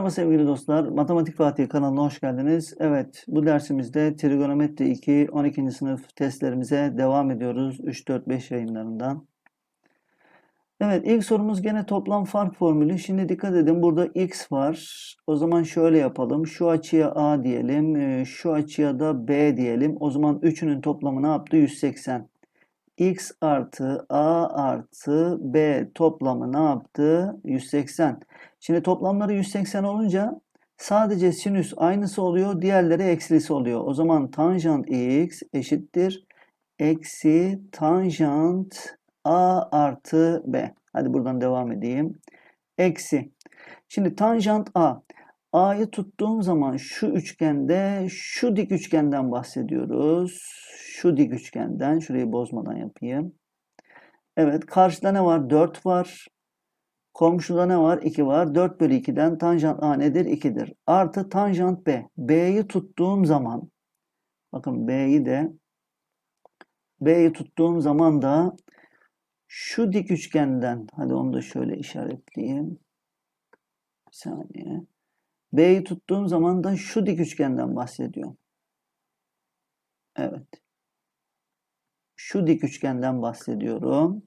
Merhaba sevgili dostlar. Matematik Fatih kanalına hoş geldiniz. Evet, bu dersimizde trigonometri 2 12. sınıf testlerimize devam ediyoruz. 3 4 5 yayınlarından. Evet, ilk sorumuz gene toplam fark formülü. Şimdi dikkat edin burada x var. O zaman şöyle yapalım. Şu açıya a diyelim, e, şu açıya da b diyelim. O zaman üçünün toplamı ne yaptı? 180. x artı a artı b toplamı ne yaptı? 180. Şimdi toplamları 180 olunca sadece sinüs aynısı oluyor, diğerleri eksilisi oluyor. O zaman tanjant x eşittir eksi tanjant a artı b. Hadi buradan devam edeyim. Eksi. Şimdi tanjant a. A'yı tuttuğum zaman şu üçgende şu dik üçgenden bahsediyoruz. Şu dik üçgenden. Şurayı bozmadan yapayım. Evet karşıda ne var? 4 var. Komşuda ne var? 2 var. 4 bölü 2'den tanjant A nedir? 2'dir. Artı tanjant B. B'yi tuttuğum zaman bakın B'yi de B'yi tuttuğum zaman da şu dik üçgenden hadi onu da şöyle işaretleyeyim. Bir saniye. B'yi tuttuğum zaman da şu dik üçgenden bahsediyor. Evet. Şu dik üçgenden bahsediyorum.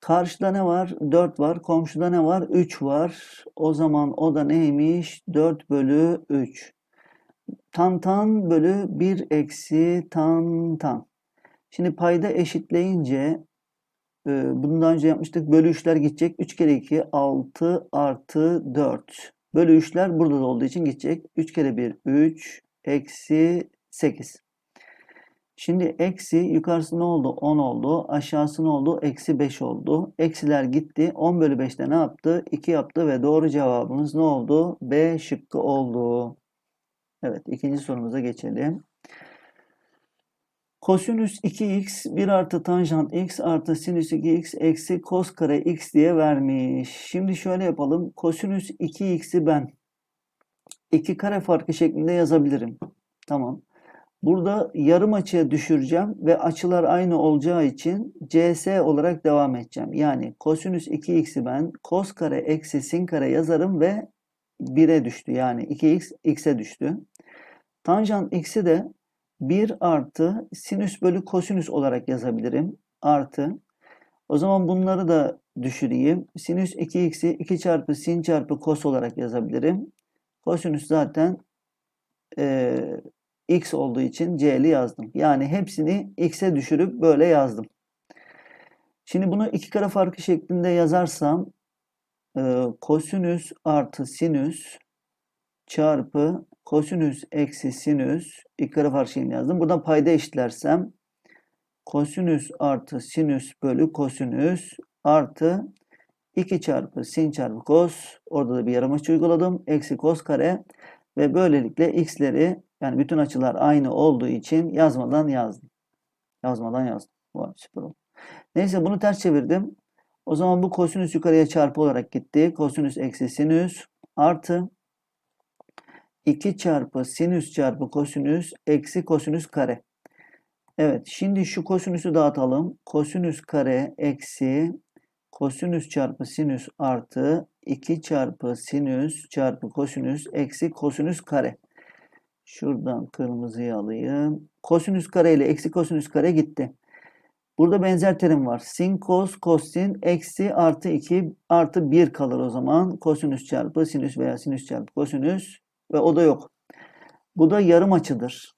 Karşıda ne var? 4 var. Komşuda ne var? 3 var. O zaman o da neymiş? 4 bölü 3. Tan tan bölü 1 eksi tan tan. Şimdi payda eşitleyince e, bunu daha önce yapmıştık. Bölü 3'ler gidecek. 3 kere 2 6 artı 4. Bölü 3'ler burada da olduğu için gidecek. 3 kere 1 3 eksi 8. Şimdi eksi yukarısı ne oldu? 10 oldu. Aşağısı ne oldu? Eksi 5 oldu. Eksiler gitti. 10 bölü 5'te ne yaptı? 2 yaptı ve doğru cevabımız ne oldu? B şıkkı oldu. Evet ikinci sorumuza geçelim. Kosinüs 2x 1 artı tanjant x artı sinüs 2x eksi kos kare x diye vermiş. Şimdi şöyle yapalım. Kosinüs 2x'i ben 2 kare farkı şeklinde yazabilirim. Tamam. Burada yarım açıya düşüreceğim ve açılar aynı olacağı için CS olarak devam edeceğim. Yani kosinüs 2x'i ben kos kare eksi sin kare yazarım ve 1'e düştü. Yani 2x x'e düştü. Tanjant x'i de 1 artı sinüs bölü kosinüs olarak yazabilirim. Artı. O zaman bunları da düşüreyim. Sinüs 2x'i 2 çarpı sin çarpı kos olarak yazabilirim. Kosinüs zaten e, x olduğu için c'li yazdım. Yani hepsini x'e düşürüp böyle yazdım. Şimdi bunu iki kare farkı şeklinde yazarsam e, kosinüs artı sinüs çarpı kosinüs eksi sinüs iki kare farkı şeklinde yazdım. Buradan payda eşitlersem kosinüs artı sinüs bölü kosinüs artı 2 çarpı sin çarpı kos orada da bir yarım açı uyguladım. Eksi kos kare ve böylelikle x'leri yani bütün açılar aynı olduğu için yazmadan yazdım. Yazmadan yazdım. Vay süper oldu. Neyse bunu ters çevirdim. O zaman bu kosinüs yukarıya çarpı olarak gitti. Kosinüs eksi sinüs artı 2 çarpı sinüs çarpı kosinüs eksi kosinüs kare. Evet şimdi şu kosinüsü dağıtalım. Kosinüs kare eksi kosinüs çarpı sinüs artı 2 çarpı sinüs çarpı kosinüs eksi kosinüs kare. Şuradan kırmızıyı alayım. Kosinüs kare ile eksi kosinüs kare gitti. Burada benzer terim var. Sin kos kosin eksi artı 2 artı 1 kalır o zaman. Kosinüs çarpı sinüs veya sinüs çarpı kosinüs ve o da yok. Bu da yarım açıdır.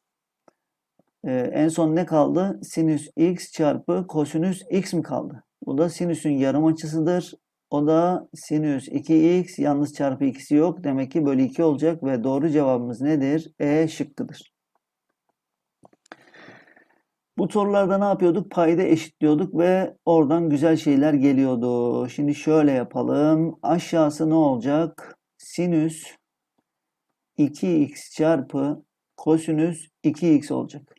Ee, en son ne kaldı? Sinüs x çarpı kosinüs x mi kaldı? Bu da sinüsün yarım açısıdır. O da sinüs 2x yalnız çarpı x'i yok. Demek ki bölü 2 olacak ve doğru cevabımız nedir? E şıkkıdır. Bu sorularda ne yapıyorduk? Payda eşitliyorduk ve oradan güzel şeyler geliyordu. Şimdi şöyle yapalım. Aşağısı ne olacak? Sinüs 2x çarpı kosinüs 2x olacak.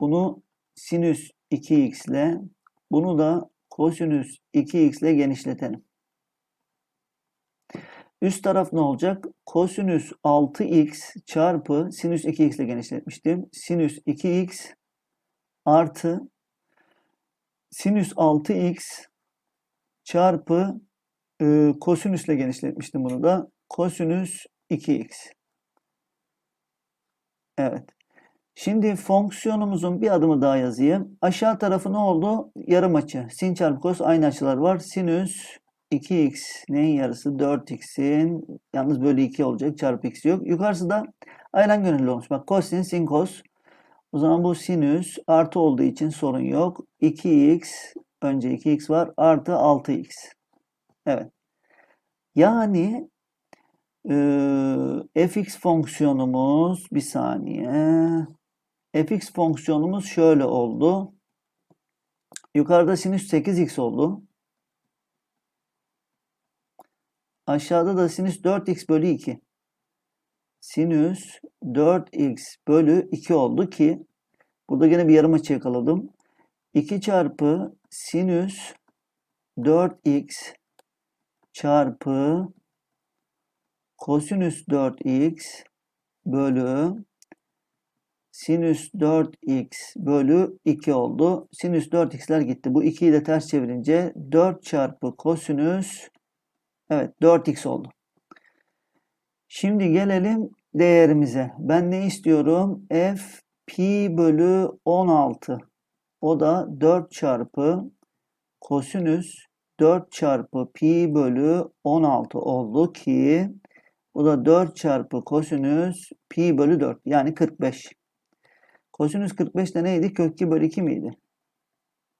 Bunu sinüs 2x ile bunu da kosinüs 2x ile genişletelim. Üst taraf ne olacak? Kosinüs 6x çarpı sinüs 2x ile genişletmiştim. Sinüs 2x artı sinüs 6x çarpı e, kosinüs ile genişletmiştim bunu da. kosinüs 2x. Evet. Şimdi fonksiyonumuzun bir adımı daha yazayım. Aşağı tarafı ne oldu? Yarım açı. Sin çarpı kos aynı açılar var. Sinüs 2x neyin yarısı? 4x'in yalnız bölü 2 olacak. Çarpı x yok. Yukarısı da aynen gönüllü olmuş. Bak kosin sin kos. O zaman bu sinüs artı olduğu için sorun yok. 2x önce 2x var artı 6x. Evet. Yani e, fx fonksiyonumuz bir saniye. Fx fonksiyonumuz şöyle oldu. Yukarıda sinüs 8x oldu. Aşağıda da sinüs 4x bölü 2. Sinüs 4x bölü 2 oldu ki burada yine bir yarım açı yakaladım. 2 çarpı sinüs 4x çarpı kosinüs 4x bölü sinüs 4x bölü 2 oldu. Sinüs 4x'ler gitti. Bu 2'yi de ters çevirince 4 çarpı kosinüs evet 4x oldu. Şimdi gelelim değerimize. Ben ne istiyorum? f pi bölü 16. O da 4 çarpı kosinüs 4 çarpı pi bölü 16 oldu ki bu da 4 çarpı kosinüs pi bölü 4 yani 45. Kosinüs 45 de neydi? Kök 2 bölü 2 miydi?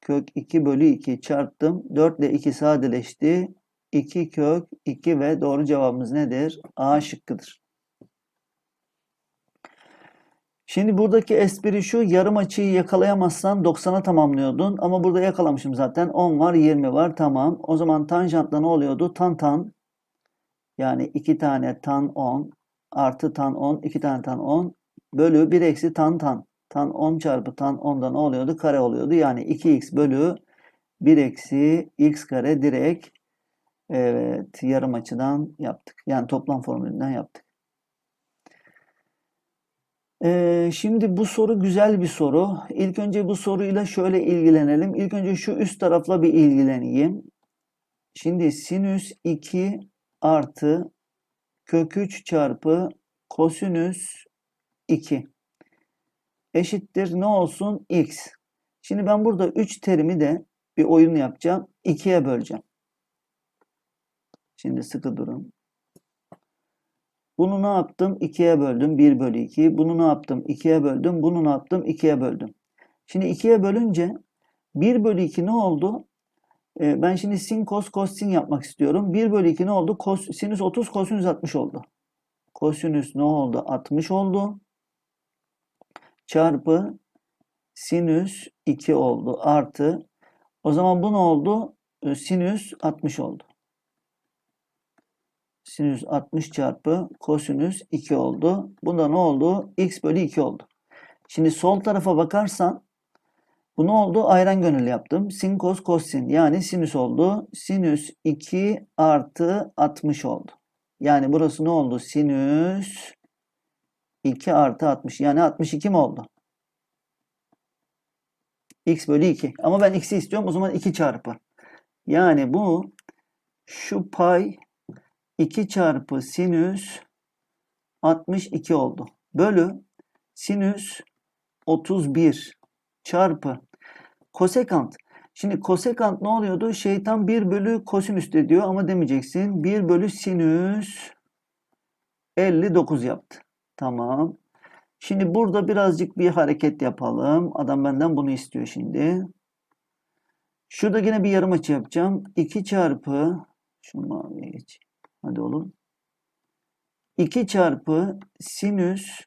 Kök 2 bölü 2 çarptım. 4 ile 2 sadeleşti. 2 kök 2 ve doğru cevabımız nedir? A şıkkıdır. Şimdi buradaki espri şu yarım açıyı yakalayamazsan 90'a tamamlıyordun ama burada yakalamışım zaten 10 var 20 var tamam. O zaman tanjantla ne oluyordu? Tan tan yani 2 tane tan 10 artı tan 10 2 tane tan 10 bölü 1 eksi tan tan. Tan 10 çarpı tan 10'da ne oluyordu? Kare oluyordu. Yani 2x bölü 1 eksi x kare direkt evet yarım açıdan yaptık. Yani toplam formülünden yaptık. Ee, şimdi bu soru güzel bir soru. İlk önce bu soruyla şöyle ilgilenelim. İlk önce şu üst tarafla bir ilgileneyim. Şimdi sinüs 2 artı kök 3 çarpı kosinüs 2 eşittir ne olsun x. Şimdi ben burada 3 terimi de bir oyun yapacağım. 2'ye böleceğim. Şimdi sıkı durun. Bunu ne yaptım? 2'ye böldüm. 1 bölü 2. Bunu ne yaptım? 2'ye böldüm. Bunu ne yaptım? 2'ye böldüm. Şimdi 2'ye bölünce 1 bölü 2 ne oldu? Ee, ben şimdi sin kos kos sin yapmak istiyorum. 1 bölü 2 ne oldu? Kos, sinüs 30 kosinüs 60 oldu. Kosinüs ne oldu? 60 oldu. Çarpı sinüs 2 oldu. Artı. O zaman bu ne oldu? Ee, sinüs 60 oldu. Sinüs 60 çarpı kosinüs 2 oldu. Bunda ne oldu? x bölü 2 oldu. Şimdi sol tarafa bakarsan bu ne oldu? Ayran gönüllü yaptım. Sin kos kos sin. Yani sinüs oldu. Sinüs 2 artı 60 oldu. Yani burası ne oldu? Sinüs 2 artı 60. Yani 62 mi oldu? x bölü 2. Ama ben x'i istiyorum. O zaman 2 çarpı. Yani bu şu pay 2 çarpı sinüs 62 oldu. Bölü sinüs 31 çarpı kosekant. Şimdi kosekant ne oluyordu? Şeytan 1 bölü kosinüs de diyor ama demeyeceksin. 1 bölü sinüs 59 yaptı. Tamam. Şimdi burada birazcık bir hareket yapalım. Adam benden bunu istiyor şimdi. Şurada yine bir yarım açı yapacağım. 2 çarpı şu maviye geç. Hadi oğlum. 2 çarpı sinüs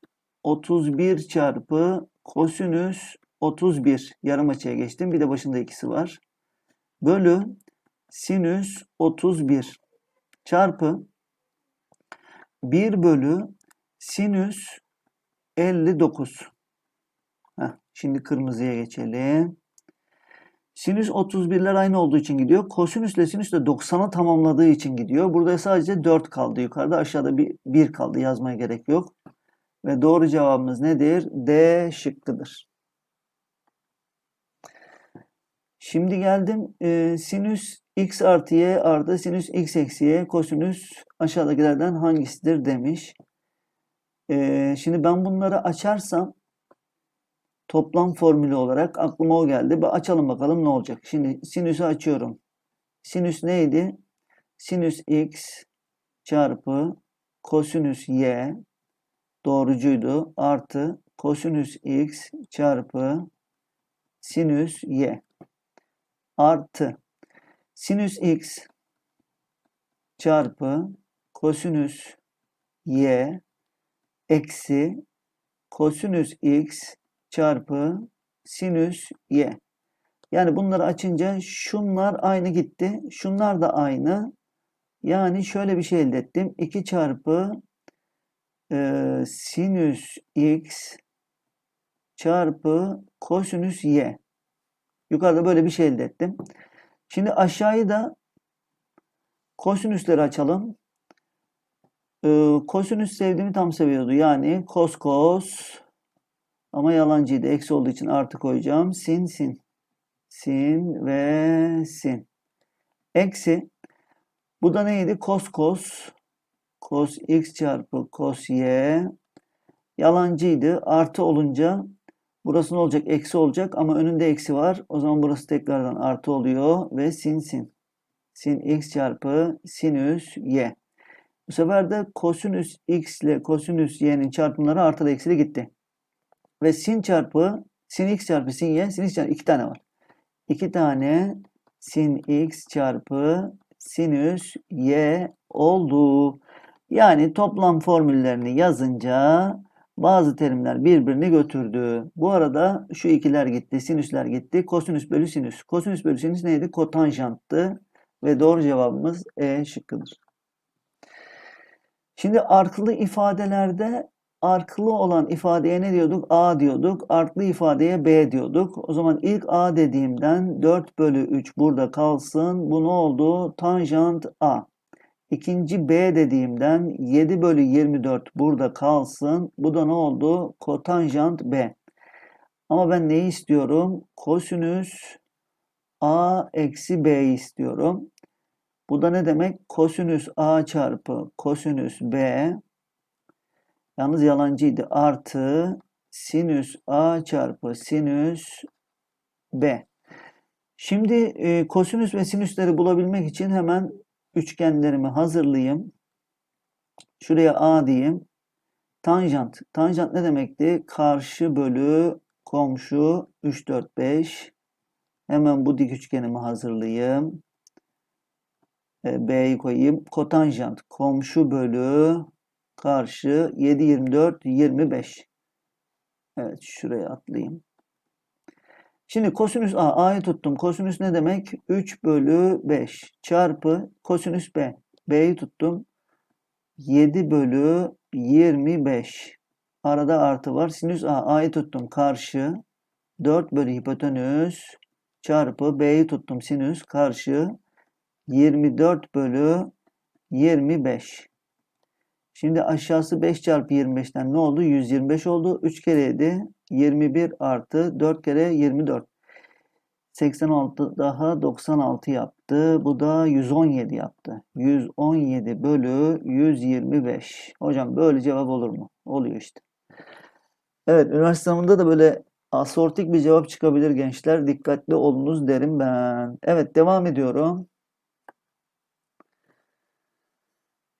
31 çarpı kosinüs 31 yarım açıya geçtim. Bir de başında ikisi var. Bölü sinüs 31 çarpı 1 bölü sinüs 59. Heh, şimdi kırmızıya geçelim. Sinüs 31'ler aynı olduğu için gidiyor. Kosinüs ile sinüs de 90'a tamamladığı için gidiyor. Burada sadece 4 kaldı yukarıda. Aşağıda bir 1 kaldı. Yazmaya gerek yok. Ve doğru cevabımız nedir? D şıkkıdır. Şimdi geldim e, sinüs x artı y artı sinüs x eksi y kosinüs aşağıdakilerden hangisidir demiş. E, şimdi ben bunları açarsam toplam formülü olarak aklıma o geldi. Bir açalım bakalım ne olacak. Şimdi sinüsü açıyorum. Sinüs neydi? Sinüs x çarpı kosinüs y doğrucuydu. Artı kosinüs x çarpı sinüs y artı sinüs x çarpı kosinüs y eksi kosinüs x çarpı sinüs y. Yani bunları açınca şunlar aynı gitti. Şunlar da aynı. Yani şöyle bir şey elde ettim. 2 çarpı e, sinüs x çarpı kosinüs y. Yukarıda böyle bir şey elde ettim. Şimdi aşağıyı da kosinüsleri açalım. Ee, kosinüs sevdiğimi tam seviyordu. Yani kos kos ama yalancıydı. Eksi olduğu için artı koyacağım. Sin sin. Sin ve sin. Eksi. Bu da neydi? Kos kos. Kos x çarpı kos y. Yalancıydı. Artı olunca burası ne olacak? Eksi olacak ama önünde eksi var. O zaman burası tekrardan artı oluyor ve sin sin. Sin x çarpı sinüs y. Bu sefer de kosinüs x ile kosinüs y'nin çarpımları artı da eksi gitti. Ve sin çarpı sin x çarpı sin y, sin x çarpı iki tane var. İki tane sin x çarpı sinüs y oldu. Yani toplam formüllerini yazınca bazı terimler birbirini götürdü. Bu arada şu ikiler gitti, sinüsler gitti. Kosinüs bölü sinüs. Kosinüs bölü sinüs neydi? Kotanjanttı. Ve doğru cevabımız E şıkkıdır. Şimdi arklı ifadelerde arklı olan ifadeye ne diyorduk? A diyorduk. Arklı ifadeye B diyorduk. O zaman ilk A dediğimden 4 bölü 3 burada kalsın. Bu ne oldu? Tanjant A. İkinci B dediğimden 7 bölü 24 burada kalsın. Bu da ne oldu? Kotanjant B. Ama ben neyi istiyorum? Kosinüs A eksi B istiyorum. Bu da ne demek? Kosinüs A çarpı kosinüs B yalnız yalancıydı. Artı sinüs A çarpı sinüs B. Şimdi e, kosinüs ve sinüsleri bulabilmek için hemen üçgenlerimi hazırlayayım. Şuraya A diyeyim. Tanjant. Tanjant ne demekti? Karşı bölü komşu 3, 4, 5. Hemen bu dik üçgenimi hazırlayayım. E, B'yi koyayım. Kotanjant komşu bölü karşı 7, 24, 25. Evet şuraya atlayayım. Şimdi kosinüs A, A'yı tuttum. Kosinüs ne demek? 3 bölü 5 çarpı kosinüs B. B'yi tuttum. 7 bölü 25. Arada artı var. Sinüs A, A'yı tuttum. Karşı 4 bölü hipotenüs çarpı B'yi tuttum. Sinüs karşı 24 bölü 25. Şimdi aşağısı 5 çarpı 25'ten ne oldu? 125 oldu. 3 kere 7 21 artı 4 kere 24. 86 daha 96 yaptı. Bu da 117 yaptı. 117 bölü 125. Hocam böyle cevap olur mu? Oluyor işte. Evet üniversite sınavında da böyle asortik bir cevap çıkabilir gençler. Dikkatli olunuz derim ben. Evet devam ediyorum.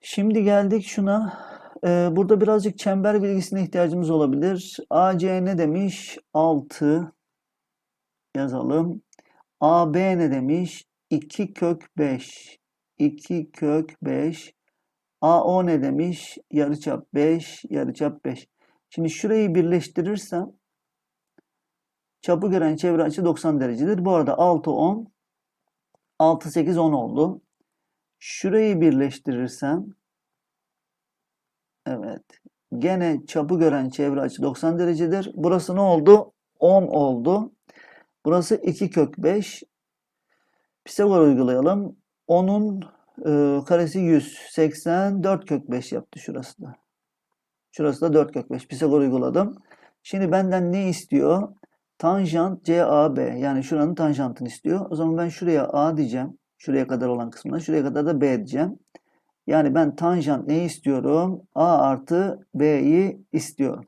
Şimdi geldik şuna. Ee, burada birazcık çember bilgisine ihtiyacımız olabilir. AC ne demiş? 6 yazalım. AB ne demiş? 2 kök 5. 2 kök 5. AO ne demiş? Yarıçap 5, yarıçap 5. Şimdi şurayı birleştirirsem çapı gören çevre açı 90 derecedir. Bu arada 6 10 6 8 10 oldu. Şurayı birleştirirsem evet gene çapı gören çevre açı 90 derecedir. Burası ne oldu? 10 oldu. Burası 2 kök 5. Pisagor uygulayalım. 10'un e, karesi 100. 84 kök 5 yaptı şurası da. Şurası da 4 kök 5. Pisagor uyguladım. Şimdi benden ne istiyor? tanjant CAB yani şuranın tanjantını istiyor. O zaman ben şuraya A diyeceğim. Şuraya kadar olan kısmına. Şuraya kadar da B diyeceğim. Yani ben tanjant ne istiyorum? A artı B'yi istiyorum.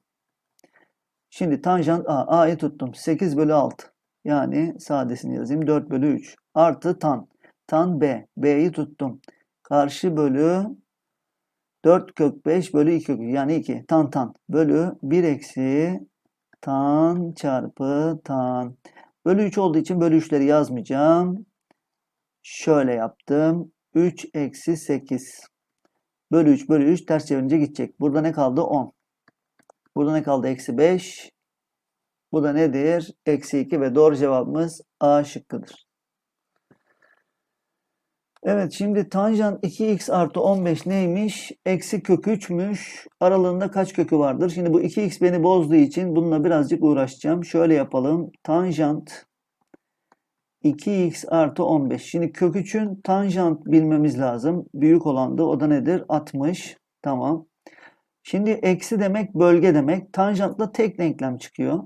Şimdi tanjant A. A'yı tuttum. 8 bölü 6. Yani sadesini yazayım. 4 bölü 3. Artı tan. Tan B. B'yi tuttum. Karşı bölü 4 kök 5 bölü 2 kök. Yani 2. Tan tan. Bölü 1 eksi tan çarpı tan. Bölü 3 olduğu için bölü 3'leri yazmayacağım. Şöyle yaptım. 3 eksi 8. Bölü 3 bölü 3 ters çevirince gidecek. Burada ne kaldı? 10. Burada ne kaldı? Eksi 5. Bu da nedir? Eksi 2 ve doğru cevabımız A şıkkıdır. Evet şimdi tanjant 2x artı 15 neymiş? Eksi kök 3'müş. Aralığında kaç kökü vardır? Şimdi bu 2x beni bozduğu için bununla birazcık uğraşacağım. Şöyle yapalım. Tanjant 2x artı 15. Şimdi kök 3'ün tanjant bilmemiz lazım. Büyük olandı. O da nedir? 60. Tamam. Şimdi eksi demek bölge demek. Tanjantla tek denklem çıkıyor.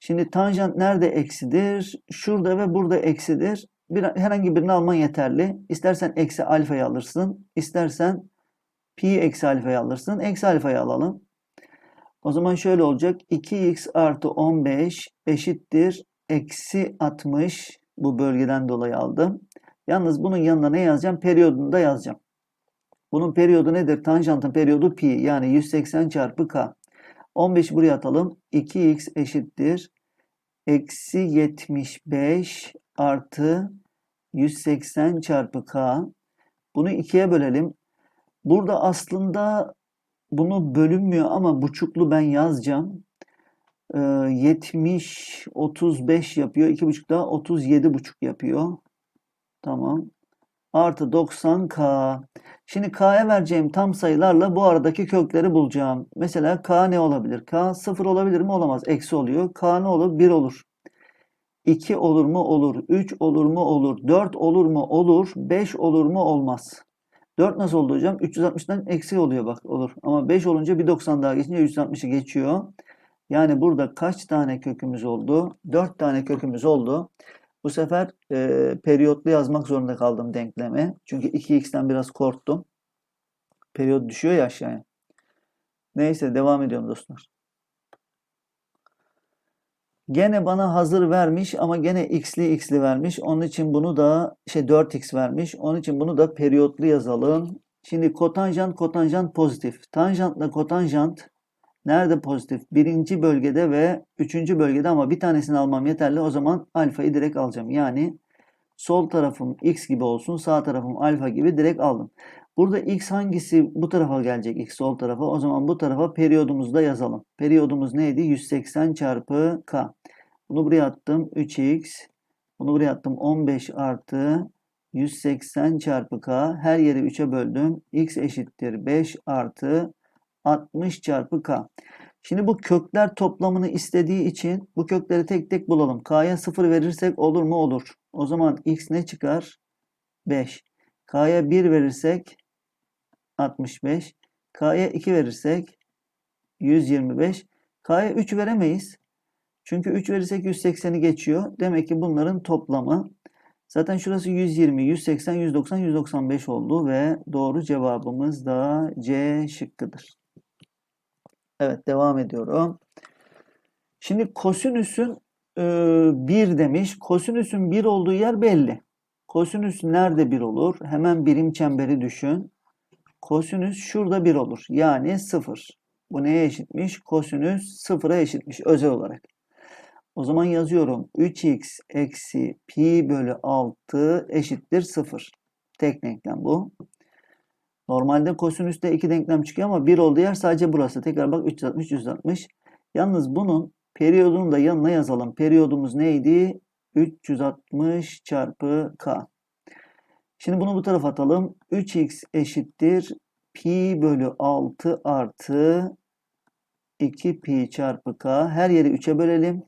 Şimdi tanjant nerede eksidir? Şurada ve burada eksidir. Bir, herhangi birini alman yeterli. İstersen eksi alfayı alırsın. İstersen pi eksi alfayı alırsın. Eksi alfayı alalım. O zaman şöyle olacak. 2x artı 15 eşittir. Eksi 60. Bu bölgeden dolayı aldım. Yalnız bunun yanına ne yazacağım? Periyodunu da yazacağım. Bunun periyodu nedir? Tanjantın periyodu pi. Yani 180 çarpı k. 15 buraya atalım. 2x eşittir. Eksi 75 artı 180 çarpı k. Bunu ikiye bölelim. Burada aslında bunu bölünmüyor ama buçuklu ben yazacağım. Ee, 70, 35 yapıyor. 2,5 daha 37,5 yapıyor. Tamam. Artı 90k. Şimdi k'ya vereceğim tam sayılarla bu aradaki kökleri bulacağım. Mesela k ne olabilir? k 0 olabilir mi? Olamaz. Eksi oluyor. k ne olur? 1 olur. 2 olur mu? Olur. 3 olur mu? Olur. 4 olur mu? Olur. 5 olur mu? Olmaz. 4 nasıl oldu hocam? 360'dan eksi oluyor bak olur. Ama 5 olunca bir 90 daha geçince 360'ı geçiyor. Yani burada kaç tane kökümüz oldu? 4 tane kökümüz oldu. Bu sefer e, periyotlu yazmak zorunda kaldım denklemi. Çünkü 2x'ten biraz korktum. Periyot düşüyor ya aşağıya. Neyse devam ediyorum dostlar. Gene bana hazır vermiş ama gene x'li x'li vermiş. Onun için bunu da şey 4x vermiş. Onun için bunu da periyotlu yazalım. Şimdi kotanjant kotanjant pozitif. Tanjantla kotanjant nerede pozitif? Birinci bölgede ve üçüncü bölgede ama bir tanesini almam yeterli. O zaman alfayı direkt alacağım. Yani sol tarafım x gibi olsun sağ tarafım alfa gibi direkt aldım. Burada x hangisi bu tarafa gelecek x sol tarafa o zaman bu tarafa periyodumuzu da yazalım. Periyodumuz neydi? 180 çarpı k. Bunu buraya attım 3x. Bunu buraya attım 15 artı 180 çarpı k. Her yeri 3'e böldüm. x eşittir 5 artı 60 çarpı k. Şimdi bu kökler toplamını istediği için bu kökleri tek tek bulalım. K'ya 0 verirsek olur mu? Olur. O zaman x ne çıkar? 5. K'ya 1 verirsek 65. K'ya 2 verirsek 125. K'ya 3 veremeyiz. Çünkü 3 verirsek 180'i geçiyor. Demek ki bunların toplamı. Zaten şurası 120, 180, 190, 195 oldu ve doğru cevabımız da C şıkkıdır. Evet devam ediyorum. Şimdi kosinüsün e, 1 demiş. Kosinüsün 1 olduğu yer belli. Kosinüs nerede 1 olur? Hemen birim çemberi düşün. Kosinüs şurada 1 olur. Yani 0. Bu neye eşitmiş? Kosinüs 0'a eşitmiş özel olarak. O zaman yazıyorum. 3x eksi pi bölü 6 eşittir 0. Tek denklem bu. Normalde kosinüste iki denklem çıkıyor ama 1 olduğu yer sadece burası. Tekrar bak 360, 360. Yalnız bunun periyodunu da yanına yazalım. Periyodumuz neydi? 360 çarpı k. Şimdi bunu bu tarafa atalım. 3x eşittir pi bölü 6 artı 2 pi çarpı k. Her yeri 3'e bölelim.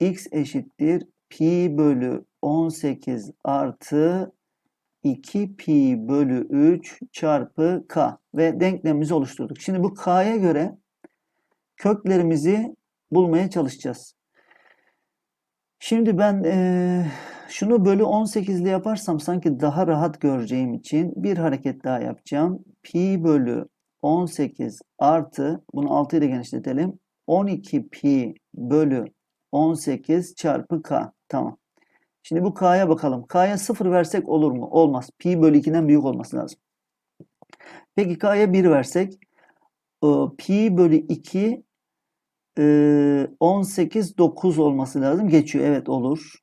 x eşittir pi bölü 18 artı 2 pi bölü 3 çarpı k ve denklemimizi oluşturduk. Şimdi bu k'ya göre köklerimizi bulmaya çalışacağız. Şimdi ben eee, şunu bölü 18 ile yaparsam sanki daha rahat göreceğim için bir hareket daha yapacağım. Pi bölü 18 artı bunu 6 ile genişletelim. 12 pi bölü 18 çarpı k. Tamam. Şimdi bu k'ya bakalım. K'ya 0 versek olur mu? Olmaz. Pi bölü 2'den büyük olması lazım. Peki k'ya 1 versek o, pi bölü 2 e, 18 9 olması lazım. Geçiyor. Evet olur.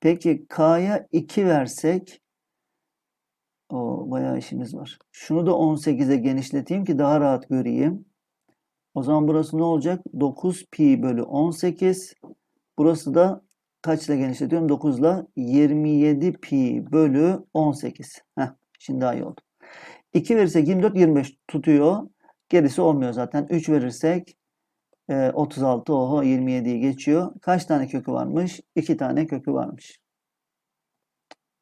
Peki k'ya 2 versek o bayağı işimiz var. Şunu da 18'e genişleteyim ki daha rahat göreyim. O zaman burası ne olacak? 9 pi bölü 18. Burası da kaçla genişletiyorum? 9 ile 27 pi bölü 18. Heh, şimdi daha iyi oldu. 2 verirsek 24, 25 tutuyor. Gerisi olmuyor zaten. 3 verirsek e, 36, oho 27'yi geçiyor. Kaç tane kökü varmış? 2 tane kökü varmış.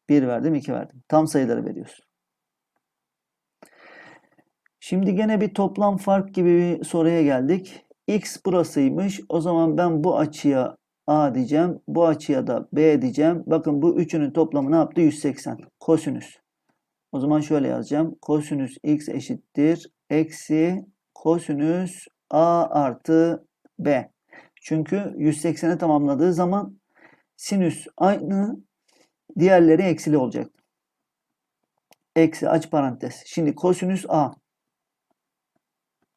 1 verdim, 2 verdim. Tam sayıları veriyoruz. Şimdi gene bir toplam fark gibi bir soruya geldik. X burasıymış. O zaman ben bu açıya A diyeceğim. Bu açıya da B diyeceğim. Bakın bu üçünün toplamı ne yaptı? 180. Kosinüs. O zaman şöyle yazacağım. Kosinüs X eşittir. Eksi kosinüs A artı B. Çünkü 180'e tamamladığı zaman sinüs aynı diğerleri eksili olacak. Eksi aç parantez. Şimdi kosinüs A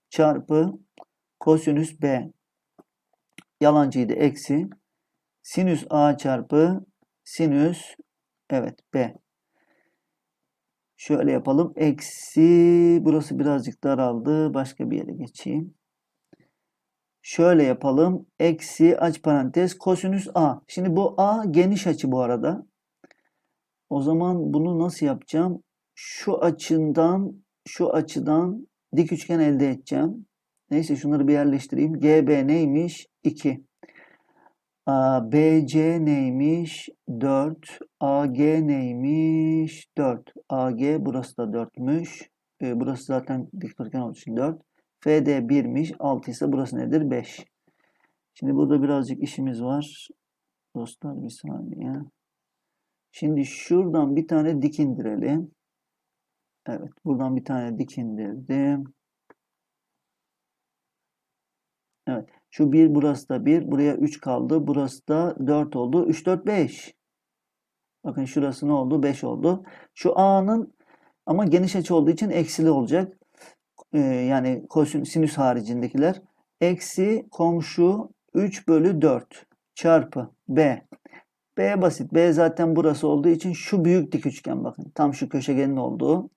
çarpı kosinüs B yalancıydı eksi sinüs A çarpı sinüs evet B. Şöyle yapalım. Eksi burası birazcık daraldı. Başka bir yere geçeyim. Şöyle yapalım. Eksi aç parantez kosinüs A. Şimdi bu A geniş açı bu arada. O zaman bunu nasıl yapacağım? Şu açından şu açıdan dik üçgen elde edeceğim. Neyse şunları bir yerleştireyim. GB neymiş? 2. BC neymiş? 4. AG neymiş? 4. AG burası da 4'müş. E, burası zaten dikdörtgen olduğu için 4. FD 1'miş. 6 ise burası nedir? 5. Şimdi burada birazcık işimiz var. Dostlar bir saniye. Şimdi şuradan bir tane dik indirelim. Evet. Buradan bir tane dik indirdim. Evet. Şu 1 burası da 1. Buraya 3 kaldı. Burası da 4 oldu. 3, 4, 5. Bakın şurası ne oldu? 5 oldu. Şu A'nın ama geniş açı olduğu için eksili olacak. Ee, yani kosinüs sinüs haricindekiler. Eksi komşu 3 bölü 4 çarpı B. B basit. B zaten burası olduğu için şu büyük dik üçgen bakın. Tam şu köşegenin olduğu.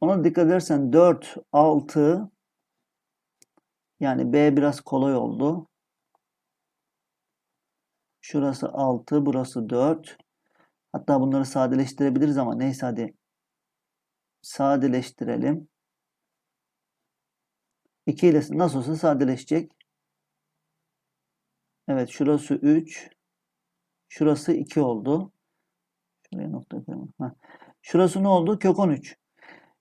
Ona dikkat edersen 4, 6 yani B biraz kolay oldu. Şurası 6, burası 4. Hatta bunları sadeleştirebiliriz ama neyse hadi sadeleştirelim. 2 ile nasıl olsa sadeleşecek. Evet şurası 3. Şurası 2 oldu. Şuraya nokta koyalım. Şurası ne oldu? Kök 13.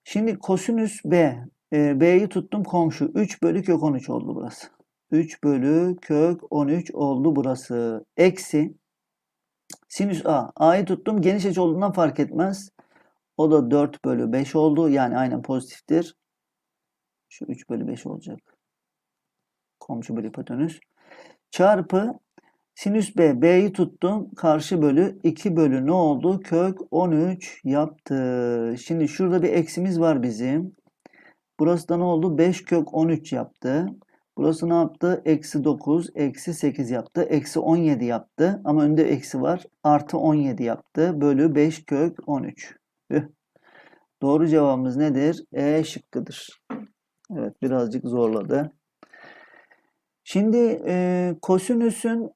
Şimdi kosinüs B. E, B'yi tuttum komşu. 3 bölü kök 13 oldu burası. 3 bölü kök 13 oldu burası. Eksi sinüs A. A'yı tuttum. Geniş açı olduğundan fark etmez. O da 4 bölü 5 oldu. Yani aynen pozitiftir. Şu 3 bölü 5 olacak. Komşu bölü hipotenüs. Çarpı sinüs B. B'yi tuttum. Karşı bölü 2 bölü ne oldu? Kök 13 yaptı. Şimdi şurada bir eksimiz var bizim. Burası da ne oldu? 5 kök 13 yaptı. Burası ne yaptı? Eksi 9, eksi 8 yaptı. Eksi 17 yaptı. Ama önde eksi var. Artı 17 yaptı. Bölü 5 kök 13. Doğru cevabımız nedir? E şıkkıdır. Evet birazcık zorladı. Şimdi e, kosinüsün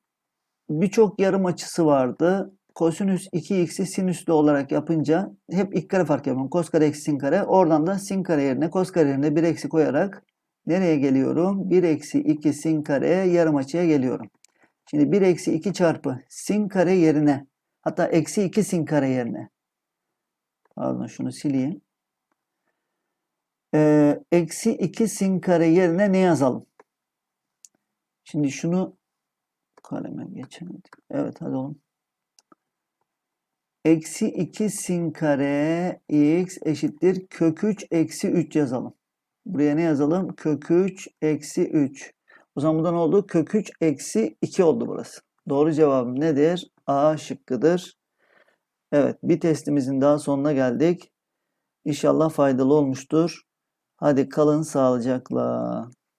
birçok yarım açısı vardı. Kosinüs 2x'i sinüslü olarak yapınca hep ilk kare fark yapıyorum. Kos kare eksi sin kare. Oradan da sin kare yerine kos kare yerine 1 eksi koyarak nereye geliyorum? 1 eksi 2 sin kare yarım açıya geliyorum. Şimdi 1 eksi 2 çarpı sin kare yerine hatta eksi 2 sin kare yerine pardon şunu sileyim. Ee, eksi 2 sin kare yerine ne yazalım? Şimdi şunu Kaleme geçemedik. Evet hadi oğlum. Eksi 2 sin kare x eşittir kök 3 eksi 3 yazalım. Buraya ne yazalım? Kök 3 eksi 3. O zaman burada ne oldu? Kök 3 eksi 2 oldu burası. Doğru cevabım nedir? A şıkkıdır. Evet bir testimizin daha sonuna geldik. İnşallah faydalı olmuştur. Hadi kalın sağlıcakla.